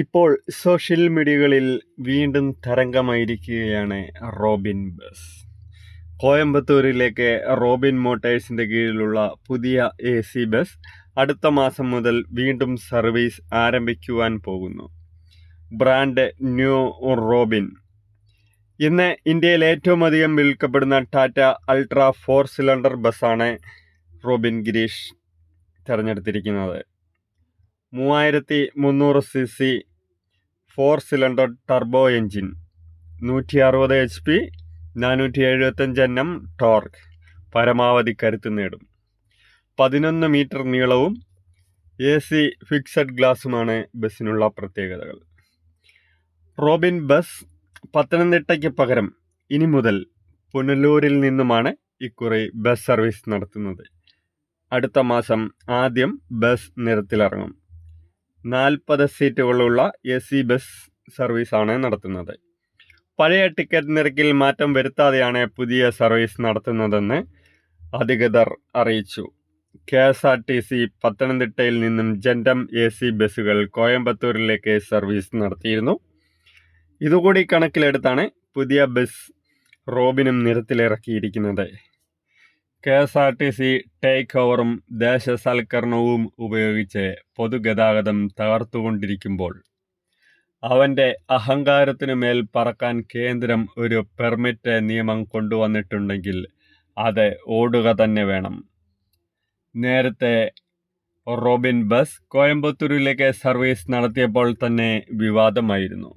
ഇപ്പോൾ സോഷ്യൽ മീഡിയകളിൽ വീണ്ടും തരംഗമായിരിക്കുകയാണ് റോബിൻ ബസ്. കോയമ്പത്തൂരിലേക്ക് റോബിൻ മോട്ടേഴ്സിന്റെ കീഴിലുള്ള പുതിയ എ സി ബസ് അടുത്ത മാസം മുതൽ വീണ്ടും സർവീസ് ആരംഭിക്കുവാൻ പോകുന്നു. Brand new Robin. ഇന്ന് ഇന്ത്യയിൽ ഏറ്റവും അധികം വിൽക്കപ്പെടുന്ന ടാറ്റ അൾട്രാ ഫോർ സിലിണ്ടർ ബസ്സാണ് റോബിൻ ഗിരീഷ് തിരഞ്ഞെടുത്തിരിക്കുന്നത്. മൂവായിരത്തി മുന്നൂറ് C C four cylinder turbo engine നൂറ്റി അറുപത് എച്ച് പി നാനൂറ്റി എഴുപത്തഞ്ച് എൻ എം ടോർക്ക് പരമാവധി കരുത്ത് നേടും. പതിനൊന്ന് മീറ്റർ നീളവും എ സി ഫിക്സഡ് ഗ്ലാസുമാണ് ബസ്സിനുള്ള പ്രത്യേകതകൾ. റോബിൻ ബസ് പത്തനംതിട്ടയ്ക്ക് പകരം ഇനി മുതൽ പുനലൂരിൽ നിന്നുമാണ് ഇക്കുറി ബസ് സർവീസ് നടത്തുന്നത്. അടുത്ത മാസം ആദ്യം ബസ് നിരത്തിലിറങ്ങും. നാൽപ്പത് സീറ്റുകളുള്ള എ സി ബസ് സർവീസാണ് നടത്തുന്നത്. പഴയ ടിക്കറ്റ് നിരക്കിൽ മാറ്റം വരുത്താതെയാണ് പുതിയ സർവീസ് നടത്തുന്നതെന്ന് അധികൃതർ അറിയിച്ചു. K S R T C പത്തനംതിട്ടയിൽ നിന്നും ജൻഡം എ സി ബസ്സുകൾ കോയമ്പത്തൂരിലേക്ക് സർവീസ് നടത്തിയിരുന്നു. ഇതുകൂടി കണക്കിലെടുത്താണ് പുതിയ ബസ് റോബിനും നിരത്തിലിറക്കിയിരിക്കുന്നത്. K S R T C take ഓവറും ദേശസൽക്കരണവും ഉപയോഗിച്ച് പൊതുഗതാഗതം തകർത്തുകൊണ്ടിരിക്കുമ്പോൾ അവന്റെ അഹങ്കാരത്തിനു മേൽ പറക്കാൻ കേന്ദ്രം ഒരു പെർമിറ്റ് നിയമം കൊണ്ടുവന്നിട്ടുണ്ടെങ്കിൽ അത് ഓടുക തന്നെ വേണം. നേരത്തെ റോബിൻ ബസ് കോയമ്പത്തൂരിലേക്ക് സർവീസ് നടത്തിയപ്പോൾ തന്നെ വിവാദമായിരുന്നു.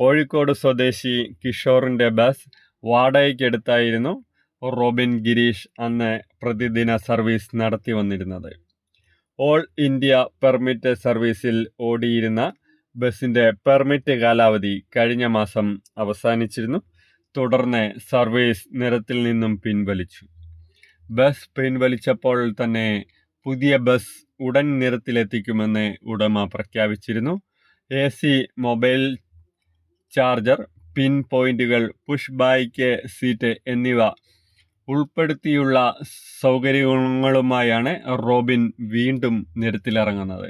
കോഴിക്കോട് സ്വദേശി കിഷോറിന്റെ ബസ് വാടകയ്ക്കെടുത്തായിരുന്നു റോബിൻ ഗിരീഷ് അന്ന് പ്രതിദിന സർവീസ് നടത്തി വന്നിരുന്നത്. ഓൾ ഇന്ത്യ പെർമിറ്റ് സർവീസിൽ ഓടിയിരുന്ന ബസിന്റെ പെർമിറ്റ് കാലാവധി കഴിഞ്ഞ മാസം അവസാനിച്ചിരുന്നു. തുടർന്ന് സർവീസ് നിരത്തിൽ നിന്നും പിൻവലിച്ചു. ബസ് പിൻവലിച്ചപ്പോൾ തന്നെ പുതിയ ബസ് ഉടൻ നിരത്തിലെത്തിക്കുമെന്ന് ഉടമ പ്രഖ്യാപിച്ചിരുന്നു. A C mobile charger pin പോയിന്റുകൾ പുഷ് ബൈക്ക് സീറ്റ് എന്നിവ ഉൾപ്പെടുത്തിയുള്ള സൗകര്യങ്ങളുമായാണ് റോബിൻ വീണ്ടും നിരത്തിലിറങ്ങുന്നത്.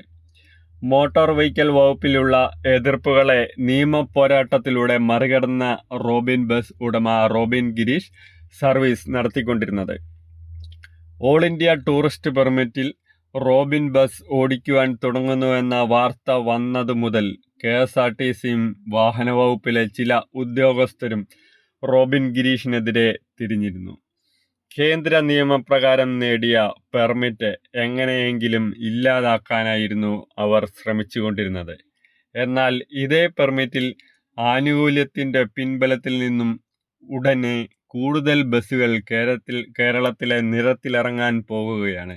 മോട്ടോർ വെഹിക്കൽ വകുപ്പിലുള്ള എതിർപ്പുകളെ നിയമ പോരാട്ടത്തിലൂടെ മറികടന്ന റോബിൻ ബസ് ഉടമ റോബിൻ ഗിരീഷ് സർവീസ് നടത്തിക്കൊണ്ടിരുന്നത്. ഓൾ ഇന്ത്യ ടൂറിസ്റ്റ് പെർമിറ്റിൽ റോബിൻ ബസ് ഓടിക്കുവാൻ തുടങ്ങുന്നുവെന്ന വാർത്ത വന്നതു മുതൽ കെ എസ് ആർ ടി സിയും വാഹന വകുപ്പിലെ ചില ഉദ്യോഗസ്ഥരും റോബിൻ ഗിരീഷിനെതിരെ തിരിഞ്ഞിരുന്നു. കേന്ദ്ര നിയമപ്രകാരം നേടിയ പെർമിറ്റ് എങ്ങനെയെങ്കിലും ഇല്ലാതാക്കാനായിരുന്നു അവർ ശ്രമിച്ചുകൊണ്ടിരുന്നത്. എന്നാൽ ഇതേ പെർമിറ്റിൽ ആനുകൂല്യത്തിന്റെ പിൻബലത്തിൽ നിന്നും ഉടനെ കൂടുതൽ ബസ്സുകൾ കേരളത്തിൽ കേരളത്തിലെ നിരത്തിലിറങ്ങാൻ പോകുകയാണ്.